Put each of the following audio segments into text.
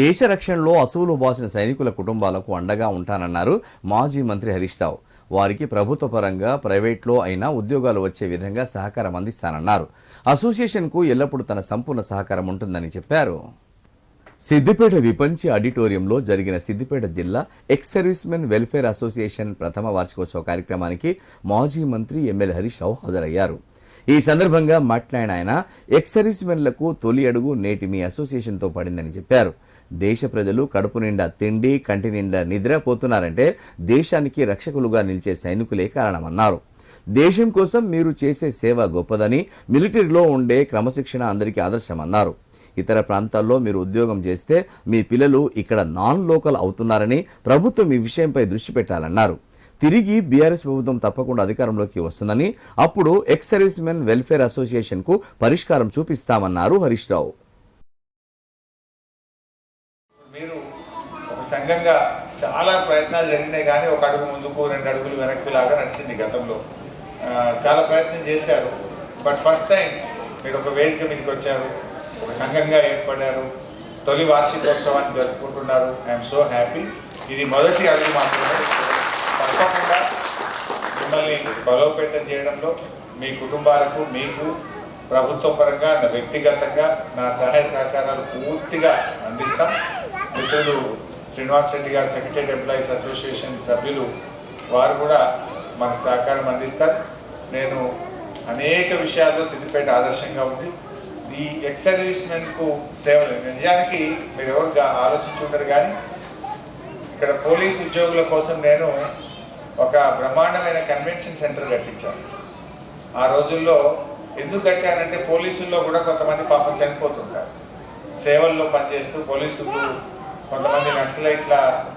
దేశ రక్షణలో అసువులు బాసిన సైనికుల కుటుంబాలకు అండగా ఉంటానన్నారు మాజీ మంత్రి హరీష్ రావు. వారికి ప్రభుత్వ పరంగా ప్రైవేట్లో అయినా ఉద్యోగాలు వచ్చే విధంగా సహకారం అందిస్తానన్నారు. అసోసియేషన్కు ఎల్లప్పుడూ తన సంపూర్ణ సహకారం ఉంటుందని చెప్పారు. సిద్దిపేట విపంచి ఆడిటోరియంలో జరిగిన సిద్దిపేట జిల్లా ఎక్స్ సర్వీస్మెన్ వెల్ఫేర్ అసోసియేషన్ ప్రథమ వార్షికోత్సవ కార్యక్రమానికి మాజీ మంత్రి ఎమ్మెల్యే హరీష్ రావు హాజరయ్యారు. ఈ సందర్భంగా మాట్లాడిన ఆయన ఎక్స్ సర్వీస్మెన్లకు తొలి అడుగు నేటి మీ అసోసియేషన్తో పడిందని చెప్పారు. దేశ ప్రజలు కడుపు నిండా తిండి కంటి నిండా నిద్రపోతున్నారంటే దేశానికి రక్షకులుగా నిలిచే సైనికులే కారణమన్నారు. దేశం కోసం మీరు చేసే సేవ గొప్పదని మిలిటరీలో ఉండే క్రమశిక్షణ అందరికీ ఆదర్శమన్నారు. ఇతర ప్రాంతాల్లో మీరు ఉద్యోగం చేస్తే మీ పిల్లలు ఇక్కడ నాన్ లోకల్ అవుతున్నారని ప్రభుత్వం ఈ విషయంపై దృష్టి పెట్టాలన్నారు. తిరిగి బీఆర్ఎస్ ప్రభుత్వం తప్పకుండా అధికారంలోకి వస్తుందని అప్పుడు ఎక్స్ సర్వీస్ మెన్ వెల్ఫేర్ అసోసియేషన్కు పరిష్కారం చూపిస్తామన్నారు హరీష్ రావు. సంఘంగా చాలా ప్రయత్నాలు జరిగినాయి కానీ ఒక అడుగు ముందుకు రెండు అడుగులు వెనక్కి లాగా నడిచింది గతంలో. చాలా ప్రయత్నం చేశారు. బట్ ఫస్ట్ టైం మీరు ఒక వేదిక మీదకి వచ్చారు ఒక సంఘంగా ఏర్పడారు తొలి వార్షికోత్సవాన్ని జరుపుకుంటున్నారు. ఐఎమ్ సో హ్యాపీ ఇది మొదటి అడుగు మాత్రమే. తప్పకుండా మిమ్మల్ని బలోపేతం చేయడంలో మీ కుటుంబాలకు మీకు ప్రభుత్వ పరంగా నా వ్యక్తిగతంగా నా సహాయ సహకారాలు పూర్తిగా అందిస్తాం. మిత్రులు శ్రీనివాస్ రెడ్డి గారు సెక్రటరీ ఎంప్లాయీస్ అసోసియేషన్ సభ్యులు వారు కూడా మనకు సహకారం అందిస్తారు. నేను అనేక విషయాల్లో సిద్దిపేట ఆదర్శంగా ఉంది. ఈ ఎక్స్ సర్వీస్మెన్కు సేవలు నిజానికి మీరు ఎవరు గా- ఆలోచించి కానీ ఇక్కడ పోలీస్ ఉద్యోగుల కోసం నేను ఒక బ్రహ్మాండమైన కన్వెన్షన్ సెంటర్ కట్టించాను. ఆ రోజుల్లో ఎందుకు కట్టానంటే పోలీసుల్లో కూడా కొంతమంది పాపం చనిపోతుంటారు. సేవల్లో పనిచేస్తూ పోలీసులు కొంతమంది నక్సలైట్ల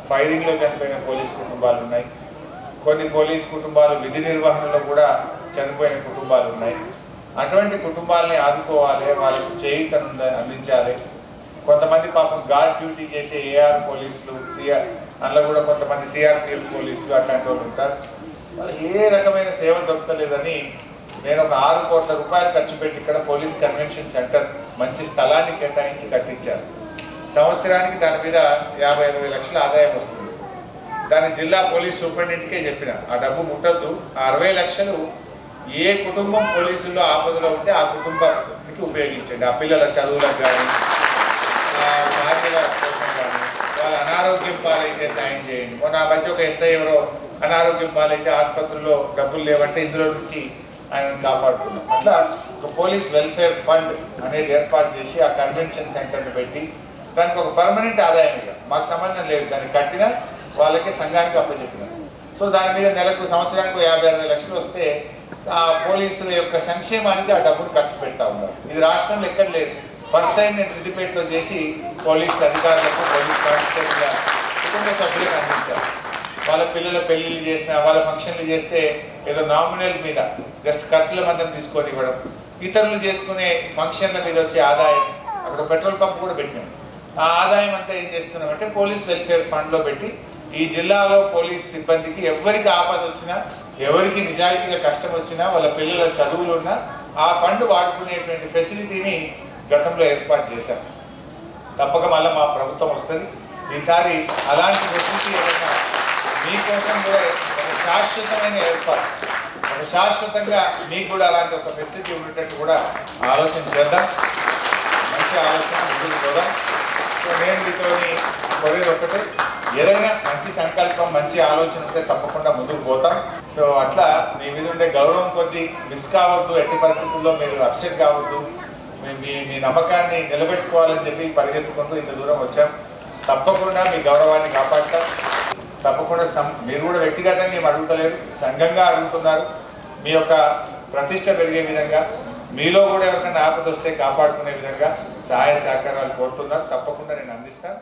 ఫైరింగ్లో చనిపోయిన పోలీస్ కుటుంబాలు ఉన్నాయి కొన్ని పోలీస్ కుటుంబాలు విధి నిర్వహణలో కూడా చనిపోయిన కుటుంబాలు ఉన్నాయి అటువంటి కుటుంబాలని ఆదుకోవాలి వాళ్ళకు చేయిత అందించాలి. కొంతమంది పాపం గార్డ్ డ్యూటీ చేసే ఏఆర్ పోలీసులు సిఆర్ అందులో కూడా కొంతమంది సిఆర్పిఎఫ్ పోలీసులు అట్లాంటి వాళ్ళు ఉంటారు. వాళ్ళకి ఏ రకమైన సేవ దొరకలేదని నేను ఒక ఆరు కోట్ల రూపాయలు ఖర్చు పెట్టి ఇక్కడ పోలీస్ కన్వెన్షన్ సెంటర్ మంచి స్థలాన్ని కేటాయించి కట్టించాను. సంవత్సరానికి దాని మీద యాభై ఎనభై లక్షల ఆదాయం వస్తుంది. దాని జిల్లా పోలీస్ సూపరింటెండెంట్కే చెప్పిన ఆ డబ్బు ముట్టద్దు. ఆ అరవై లక్షలు ఏ కుటుంబం పోలీసుల్లో ఆపదలో ఉంటే ఆ కుటుంబానికి ఉపయోగించండి. ఆ పిల్లల చదువులకు కానీ భార్యల కోసం కానీ వాళ్ళ అనారోగ్యం పాలైతే సాయం చేయండి. మొన్న ఆ మధ్య ఒక ఎస్ఐ ఎవరో అనారోగ్యం పాలైతే ఆసుపత్రుల్లో డబ్బులు లేవంటే ఇందులో నుంచి ఆయనను కాపాడుకున్నాం. అట్లా ఒక పోలీస్ వెల్ఫేర్ ఫండ్ అనేది ఏర్పాటు చేసి ఆ కన్వెన్షన్ సెంటర్ని పెట్టి దానికి ఒక పర్మనెంట్ ఆదాయం ఇక మాకు సంబంధం లేదు. దాన్ని కట్టిన వాళ్ళకి సంఘానికి అప్పచెప్పిన సో దాని మీద నెలకు సంవత్సరానికి యాభై అరవై లక్షలు వస్తే ఆ పోలీసుల యొక్క సంక్షేమానికి ఆ డబ్బును ఖర్చు పెడతా ఉన్నారు. ఇది రాష్ట్రంలో ఎక్కడ లేదు. ఫస్ట్ టైం నేను సిద్దిపేటలో చేసి పోలీస్ అధికారులకు పోలీస్ కానిస్టేబుల్ కుటుంబ సభ్యులకు అందించాను. వాళ్ళ పిల్లల పెళ్ళిళ్ళు చేసిన వాళ్ళ ఫంక్షన్లు చేస్తే ఏదో నామినల్ మీద జస్ట్ ఖర్చుల మందం తీసుకొని ఇవ్వడం. ఇతరులు చేసుకునే ఫంక్షన్ల మీద వచ్చే ఆదాయం అక్కడ పెట్రోల్ పంప్ కూడా పెట్టినాం. ఆ ఆదాయం అంతా ఏం చేస్తున్నామంటే పోలీస్ వెల్ఫేర్ ఫండ్లో పెట్టి ఈ జిల్లాలో పోలీస్ సిబ్బందికి ఎవరికి ఆపద వచ్చినా ఎవరికి నిజాయితీగా కష్టం వచ్చినా వాళ్ళ పిల్లల చదువులు ఉన్నా ఆ ఫండ్ వాడుకునేటువంటి ఫెసిలిటీని గతంలో ఏర్పాటు చేశాం. తప్పక మళ్ళీ మా ప్రభుత్వం వస్తుంది. ఈసారి అలాంటి ఫెసిలిటీ ఏదైనా మీకోసం కూడా ఒక శాశ్వతమైన ఏర్పాటు. ఒక శాశ్వతంగా మీకు కూడా అలాంటి ఒక ఫెసిలిటీ ఉండేటట్టు కూడా ఆలోచన చేద్దాం. మంచి ఆలోచన ముందుకు సో నేను మీతోని కోరేది ఒకటే. ఏదైనా మంచి సంకల్పం మంచి ఆలోచన ఉంటే తప్పకుండా ముందుకు పోతాం. సో అట్లా మీ మీద ఉండే గౌరవం కొద్దీ మిస్ కావద్దు ఎట్టి పరిస్థితుల్లో మీరు అప్సెట్ కావద్దు. మీ- మీ మీ నమ్మకాన్ని నిలబెట్టుకోవాలని చెప్పి పరిగెత్తుకుంటూ ఇంత దూరం వచ్చాం. తప్పకుండా మీ గౌరవాన్ని కాపాడతాం. తప్పకుండా సం మీరు కూడా వ్యక్తిగతంగా మేము అడుగుతలేరు సంఘంగా అడుగుతున్నారు. మీ యొక్క ప్రతిష్ట పెరిగే విధంగా. మీలో కూడా ఎవరికైనా ఆపద వస్తే కాపాడుకునే విధంగా సహాయ సహకారాలు కోరుతున్నారు. తప్పకుండా నేను అందిస్తాను.